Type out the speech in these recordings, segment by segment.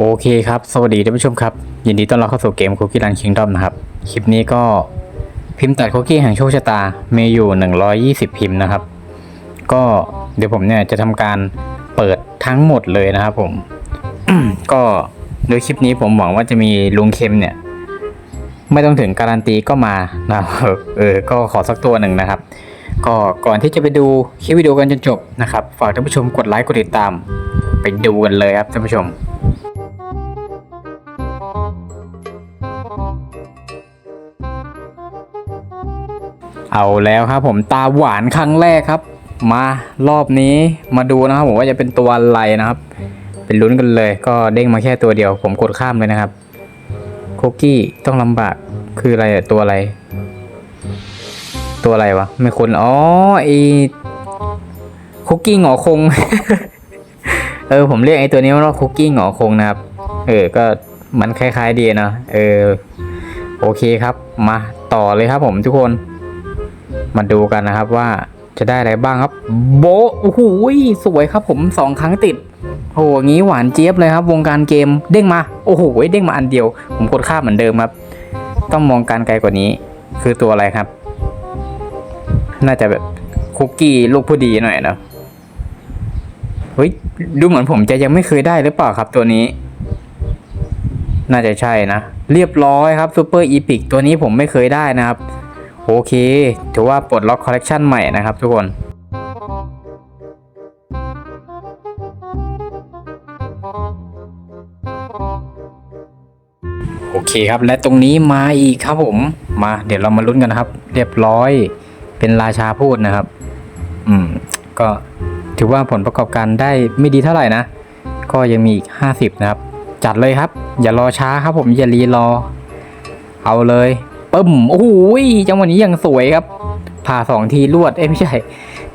โอเคครับ สวัสดีท่านผู้ชมครับ ยินดีต้อนรับเข้าสู่เกม Cookie Run Kingdom นะครับ คลิปนี้ก็พิมพ์ตัดคุกกี้แห่งโชคชะตา มีอยู่ 120 พิมพ์นะครับ ก็เดี๋ยวผมเนี่ยจะทำการเปิดทั้งหมดเลยนะครับผม ก็โดยคลิปนี้ผมหวังว่าจะมีลุงเค็มเนี่ย ไม่ต้องถึงการันตีก็มานะเออ ก็ขอสักตัวหนึ่งนะครับ ก็ก่อนที่จะไปดูคลิปวิดีโอกันจนจบนะครับ ฝากท่านผู้ชมกดไลค์กดติดตาม ไปดูกันเลยครับท่านผู้ชม เอาแล้วครับผมตาหวานครั้งแรกครับ มารอบนี้มาดูนะครับผมว่าจะเป็นตัวอะไรนะครับ เป็นลุ้นกันเลย ก็เด้งมาแค่ตัวเดียว ผมกดข้ามเลยนะครับคุกกี้ต้องลำบากคืออะไรตัวอะไร ตัวอะไรวะไม่คุ้นอ๋อไอคุกกี้หงอคง เออผมเรียกไอตัวนี้ว่าคุกกี้หงอคงนะครับ เออก็มันคล้ายๆดีนะเออโอเคครับ มาต่อเลยครับผมทุกคน มาดูกันนะครับว่าจะได้อะไรบ้างครับ โบโอ้โหสวยครับผมสองครั้งติดโอ้โหงี้หวานเจี๊ยบเลยครับ วงการเกมเด้งมา โอ้โหเด้งมาอันเดียว ผมกดข้ามเหมือนเดิมครับ ต้องมองการไกลกว่านี้ คือตัวอะไรครับ น่าจะแบบคุกกี้ลูกผู้ดีหน่อยนะเฮ้ยดูเหมือนผมจะยังไม่เคยได้หรือเปล่าครับตัวนี้ น่าจะใช่นะ เรียบร้อยครับซูเปอร์อีพิกตัวนี้ผมไม่เคยได้นะครับ โอเค ถือว่าปลดล็อกคอลเลกชันใหม่นะครับทุกคนโอเคครับ และตรงนี้มาอีกครับผม มาเดี๋ยวเรามาลุ้นกันนะครับ เรียบร้อย เป็นราชาพูดนะครับ อืม ก็ถือว่าผลประกอบการได้ไม่ดีเท่าไหร่นะ ก็ยังมีอีก 50 นะครับ จัดเลยครับ อย่ารอช้าครับผม อย่ารีรอ เอาเลย ปึ้มโอ้โหจังหวะนี้ยังสวยครับผ่าสองทีรวดเอ้ยไม่ใช่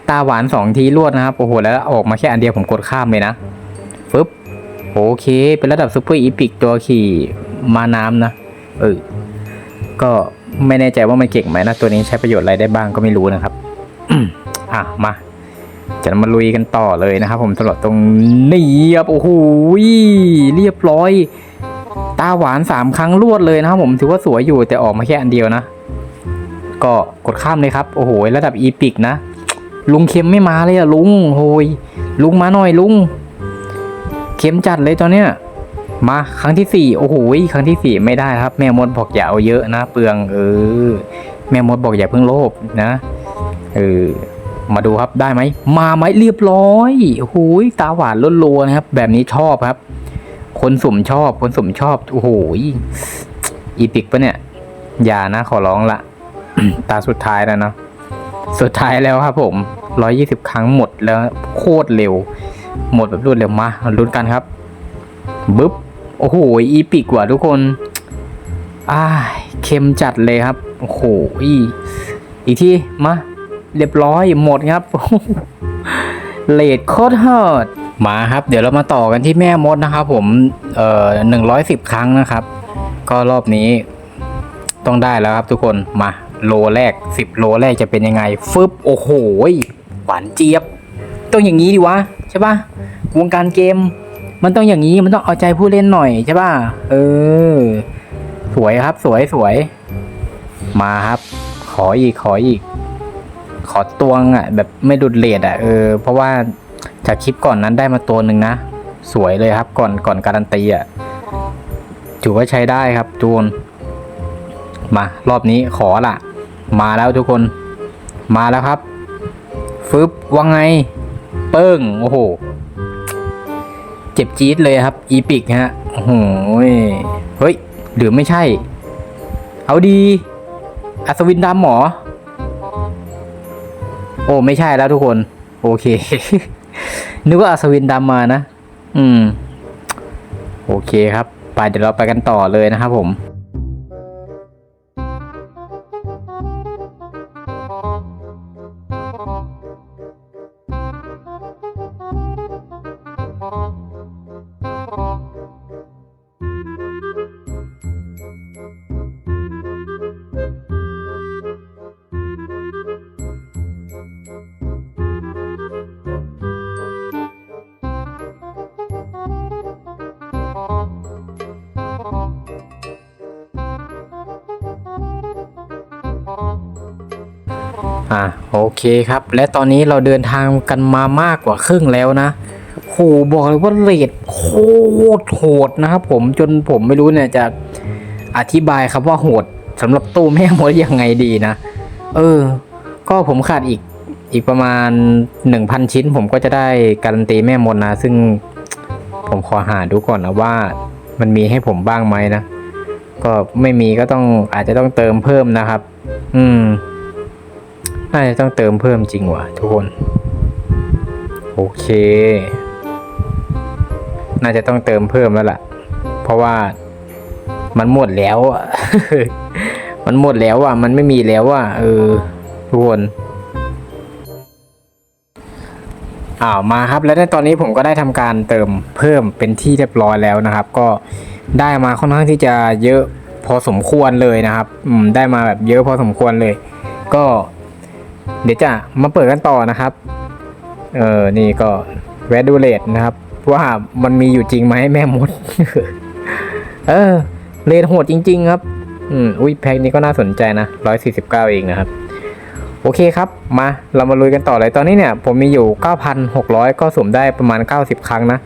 ตาหวานสองทีรวดนะครับโอ้โหแล้วออกมาแค่อันเดียวผมกดข้ามเลยนะฟึบโอเค เป็นระดับซูเปอร์อีพิกตัวขี่มาน้ำนะเออก็ไม่แน่ใจว่ามันเก่งไหมนะ ตัวนี้ใช้ประโยชน์อะไรได้บ้างก็ไม่รู้นะครับอะมาจะมาลุยกันต่อเลยนะครับผมสำหรับตรงนี้ครับโอ้โหเรียบร้อย ตาหวานสามครั้งรวดเลยนะครับผมถือว่าสวยอยู่แต่ออกมาแค่อันเดียวนะ ก็กดข้ามเลยครับ โอ้โห ระดับอีพิกนะ ลุงเข็มไม่มาเลยอะลุงโหยลุงมาหน่อยลุงเข็มจัดเลยตอนเนี้ยมาครั้งที่สี่โอ้โหครั้งที่สี่ไม่ได้ครับ แม่มดบอกอย่าเอาเยอะนะ เปลืองเออ แม่มดบอกอย่าเพิ่งโลภนะเออมาดูครับได้ไหมมาไหมเรียบร้อยโอ้โหตาหวานล้นโลนะครับ แบบนี้ชอบครับ คนสุ่มชอบ คนสุ่มชอบ โอ้โหอีพิกปะเนี่ย อย่านะขอร้องละ ตาสุดท้ายแล้วเนาะ สุดท้ายแล้วครับผมร้อยี่สิบครั้งหมดแล้วโคตรเร็ว หมดแบบรวดเร็วมาลุ้นกันครับบึ๊บ โอ้โห อีพิกว่ะทุกคนอ้าเค็มจัดเลยครับ โอ้โห อีกทีมา เรียบร้อยหมดครับ เลดโคตรเฮิร์ด มาครับ เดี๋ยวเรามาต่อกันที่แม่มดนะครับผมเอ่อหนึ่งร้อยสิบครั้งนะครับ ก็รอบนี้ต้องได้แล้วครับทุกคนมาโลแรกสิบโลแรกจะเป็นยังไง ฟึบโอ้โหหวานเจี๊ยบ ต้องอย่างนี้ดิวะใช่ปะวงการเกม มันต้องอย่างนี้มันต้องเอาใจผู้เล่นหน่อยใช่ปะเออ สวยครับ สวยสวย มาครับ ขออีกขออีก ขอตวงอะ แบบไม่ดุดเลดอะเออเพราะว่า จากคลิปก่อนนั้นได้มาตัวหนึ่งนะ สวยเลยครับก่อนก่อนการันตีอะถือว่าใช้ได้ครับจูนมารอบนี้ขอละมาแล้วทุกคนมาแล้วครับฟึบว่าไง เปิ้งโอ้โห เจ็บจี๊ดเลยครับ อีปิกฮะโอ้โหเฮ้ยหรือไม่ใช่ เอาดี อัศวินดำหมอ โอ้ ไม่ใช่แล้วทุกคน โอเค นึกว่าอัศวินดำมานะ อืม โอเคครับ ไปเดี๋ยวเราไปกันต่อเลยนะครับผม อะโอเคครับ และตอนนี้เราเดินทางกันมามากกว่าครึ่งแล้วนะโหบอกเลยว่าเรทโคตรโหดนะครับ ผมจนผมไม่รู้เนี่ยจะอธิบายครับว่าโหดสำหรับตู้แม่มดยังไงดีนะ เออ ก็ผมขาดอีกอีกประมาณ 1,000 ชิ้น ผมก็จะได้การันตีแม่มดนะ ซึ่งผมขอหาดูก่อนนะว่ามันมีให้ผมบ้างไหมนะ ก็ไม่มีก็ต้องอาจจะต้องเติมเพิ่มนะครับ อืม น่าจะต้องเติมเพิ่มจริงว่ะทุกคน โอเค น่าจะต้องเติมเพิ่มแล้วล่ะ เพราะว่ามันหมดแล้วอะ มันหมดแล้วอะ มันไม่มีแล้วอะ เออ ทุกคนอ้าวมาครับ แล้วในตอนนี้ผมก็ได้ทำการเติมเพิ่มเป็นที่เรียบร้อยแล้วนะครับ ก็ได้มาค่อนข้างที่จะเยอะพอสมควรเลยนะครับ อืม ได้มาแบบเยอะพอสมควรเลย ก็ เดี๋ยวจะมาเปิดกันต่อนะครับ เออนี่ก็แวดูเลตนะครับว่ามันมีอยู่จริงไหมแม่มด เออเลทโหดจริง ๆ ครับ อืมอุ้ยแพ็คนี้ก็น่าสนใจนะร้อยสี่สิบเก้าเองนะครับ โอเคครับ มาเรามาลุยกันต่อเลยตอนนี้เนี่ย ผมมีอยู่9,600ก็สุ่มได้ประมาณ90ครั้งนะ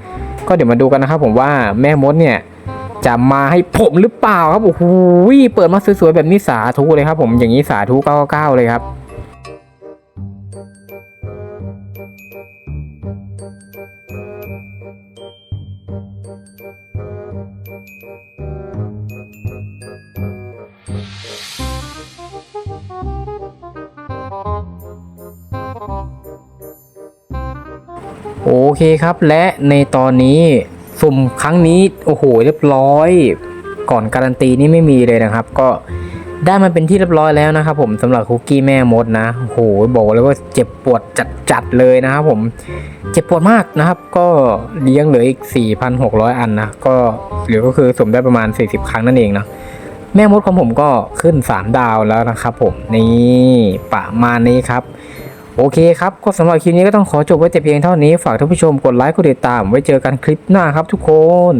ก็เดี๋ยวมาดูกันนะครับผมว่าแม่มดเนี่ยจะมาให้ผมหรือเปล่าครับโอ้โหเปิดมาสวยๆแบบนี้สาธุเลยครับ ผมอย่างนี้สาธุ999เลยครับ โอเคครับ และในตอนนี้สุ่มครั้งนี้โอ้โหเรียบร้อย ก่อนการันตีนี่ไม่มีเลยนะครับ ก็ได้มาเป็นที่เรียบร้อยแล้วนะครับ ผมสำหรับคุกกี้แม่มดนะโอ้โหบอกเลยว่าเจ็บปวดจัดๆเลยนะครับผมเจ็บปวดมากนะครับ ก็เลี้ยงเหลืออีก 4,600 อันนะก็หรือก็คือสุ่มได้ประมาณ 40 ครั้งนั่นเองนะแม่มดของผมก็ขึ้น 3 ดาวแล้วนะครับผมนี่ประมาณนี้ครับ โอเคครับ ก็สำหรับคลิปนี้ก็ต้องขอจบไว้แต่เพียงเท่านี้ ฝากท่านผู้ชมกดไลค์กดติดตาม ไว้เจอกันคลิปหน้าครับทุกคน